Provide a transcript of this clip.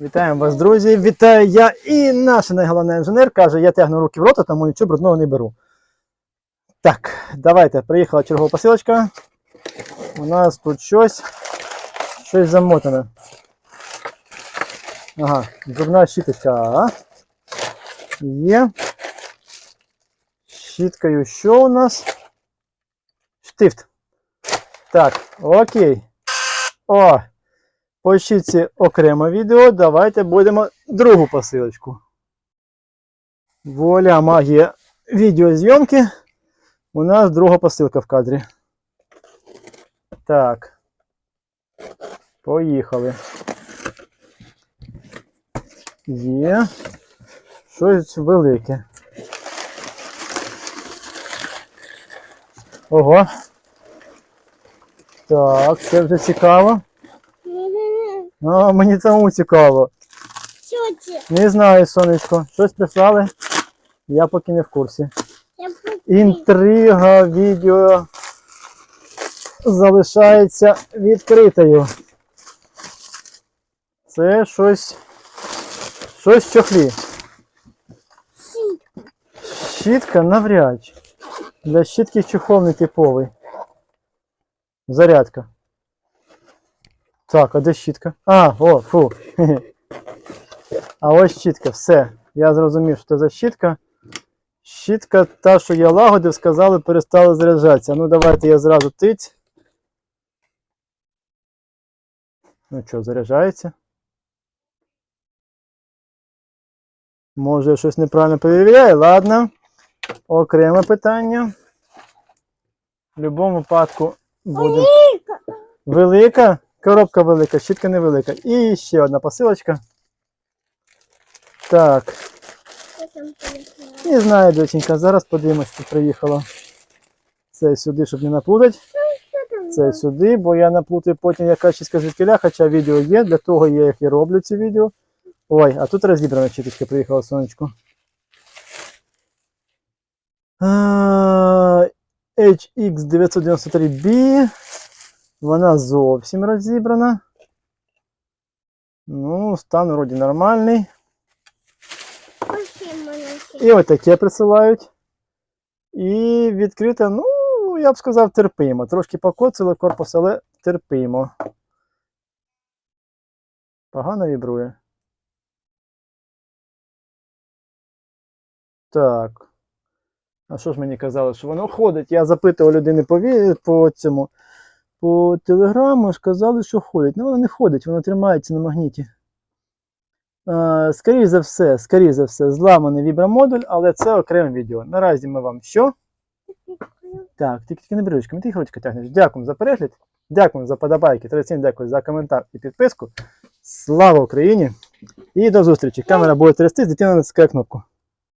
Вітаємо вас, друзі! Вітаю я і наш найголовний інженер каже, я тягну руки в рота, тому нічого брудного не беру. Так, давайте, приїхала чергова посилочка. У нас тут щось. Щось замотане. Ага, зубна щіточка. Є. Щіткою що у нас? Штифт. Так, окей. О! По щітці окреме відео. Давайте будемо другу посилочку. Воля магія відеозйомки. У нас друга посилка в кадрі. Так. Поїхали. Є. Щось велике. Ого. Так, це вже цікаво. А, мені самому цікаво. Що це? Не знаю, сонечко. Щось прислали. Я поки не в курсі. Я Інтрига відео залишається відкритою. Це щось. Щось чохлі. Сітка. Щітка навряд. Для щітки чохол не типовий. Зарядка. Так, а де щітка? А, о, фу. А ось щітка, все. Я зрозумів, що це за щітка. Щітка та, що я лагодив, сказали, перестала заряджатися. Ну, давайте я зразу тить. Ну що, заряджається? Може, я щось неправильно перевіряю? Ладно. Окреме питання. В будь-якому випадку буде. Велика. Коробка велика, щітка невелика. І ще одна посилочка. Так. Не знаю, доченька, зараз подивимось, що приїхало. Це сюди, щоб не наплутати. Це сюди, бо я наплутаю потім якась щось звідкиля, хоча відео є, для того я їх і роблю ці відео. Ой, а тут розібрана чіточка приїхала сонечко. HX993B. Вона зовсім розібрана. Ну, стан вроді нормальний. І мене ось таке присилають. І відкрите, ну, я б сказав, терпимо. Трошки покоцали корпус, але терпимо. Погано вібрує. Так. А що ж мені казали, що воно ходить? Я запитував людини по, по цьому по телеграму, сказали, що ходить. Ну, воно не ходить, воно тримається на магніті. Скоріше за все, скоріше за все, зламаний вібромодуль, але це окреме відео. Наразі ми вам що? Так, тільки тільки не бери ручками, ти їх ручка тягнеш. Дякую за перегляд. Дякую за подобайки. Традиційно дякую за коментар і підписку. Слава Україні! І до зустрічі! Камера буде трястись, дитина натискає кнопку.